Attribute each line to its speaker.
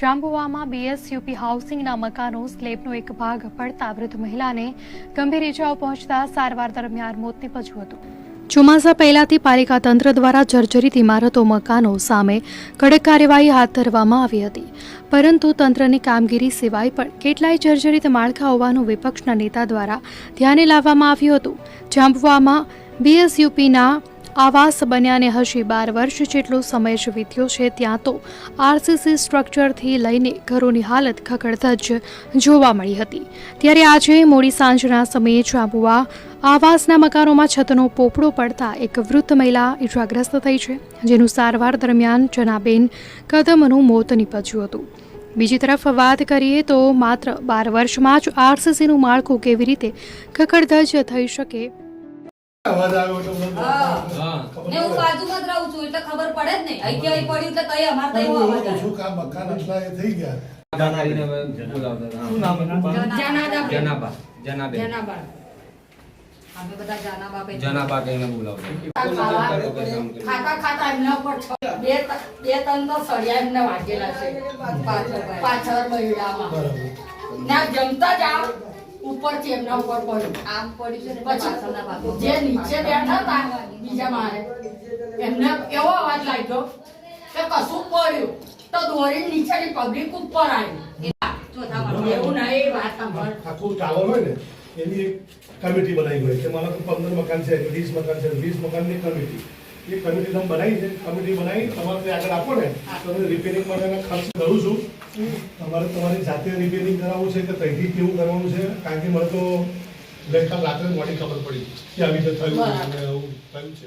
Speaker 1: જાંબુવામાં BSUP હાઉસિંગના મકાનો, સ્લેબનો એક ભાગ પડતા વૃદ્ધ મહિલાને ગંભીર ઇજાઓ પહોંચતા સારવાર દરમિયાન મોત નીપજ્યું હતું. ચોમાસા પહેલાથી પાલિકા તંત્ર દ્વારા જર્જરિત ઇમારતો, મકાનો સામે કડક કાર્યવાહી હાથ ધરવામાં આવી હતી. પરંતુ તંત્રની કામગીરી સિવાય પણ કેટલાય જર્જરિત માળખા હોવાનું વિપક્ષના નેતા દ્વારા ધ્યાને લાવવામાં આવ્યું હતું. જાંબુવામાં બીએસયુપીના આવાસ બન્યાને હજી બાર વર્ષ જેટલો સમય જ વીત્યો છે, ત્યાં તો આરસીસી સ્ટ્રક્ચરથી લઈને ઘરોની હાલત ખખડધજ જોવા મળી હતી. ત્યારે આજે મોડી સાંજના સમયે જાંબુઆ આવાસના મકાનોમાં છતનો પોપડો પડતા એક વૃદ્ધ મહિલા ઇજાગ્રસ્ત થઈ છે, જેનું સારવાર દરમિયાન જનાબેન કદમનું મોત નીપજ્યું હતું. બીજી તરફ વાત કરીએ તો માત્ર બાર વર્ષમાં જ આરસીસીનું માળખું કેવી રીતે ખખડધજ થઈ શકે
Speaker 2: અવાજ આવ્યો એટલે. ખબર
Speaker 3: ને હું બાજુમાં જ રહું છું એટલે ખબર પડે જ નહીં અહીં પડ્યું એટલે કઈ અમારે
Speaker 2: પણ
Speaker 3: અવાજ આવે.
Speaker 2: છું કે મકાન આટલા એ થઈ ગયા
Speaker 4: જાનાબીને બોલાવતા શું નામ
Speaker 3: જનાબા.
Speaker 4: જનાબા જનાબેન
Speaker 3: જનાબા. અમે બધા જનાબા કહીએ.
Speaker 4: જનાબા કહીને બોલાવતા. તો કઈ કામ.
Speaker 3: ખાતા ખાતા એમના ઉપર બે બે ત્રણ તો સળિયા એમને વાગેલા છે પાછળ પાછળ બૈડામાં ના જમતા જ આ ઉપરથી એમના ઉપર પડ્યું. આમ પડ્યું છે પછી જે નીચે બેઠા હતા બીજા મારે એમને એવો અવાજ લાગ્યો કે કશું પડ્યું. તો દોરી નીચેની પબ્લિક ઉપર આવી. એવું નહીં વાત
Speaker 2: આખું ટાવર હોય ને એની એક કમિટી બનાવી હોય કે મારા તો પંદર મકાન છે વીસ મકાન છે વીસ મકાનની કમિટી એ કમિટી તમે બનાવી છે. કમિટી બનાવી તમારે આગળ આપો ને તો હું રિપેરિંગ માટેના ખર્ચ કરું છું. તમારે તમારી જાતે રિપેરિંગ કરાવવું છે કે ત્યાંથી કેવું કરવાનું છે? કારણ કે મને તો ગઈકાલ રાત્રે મોડી ખબર પડી કે આવી રીતે થયું થયું છે.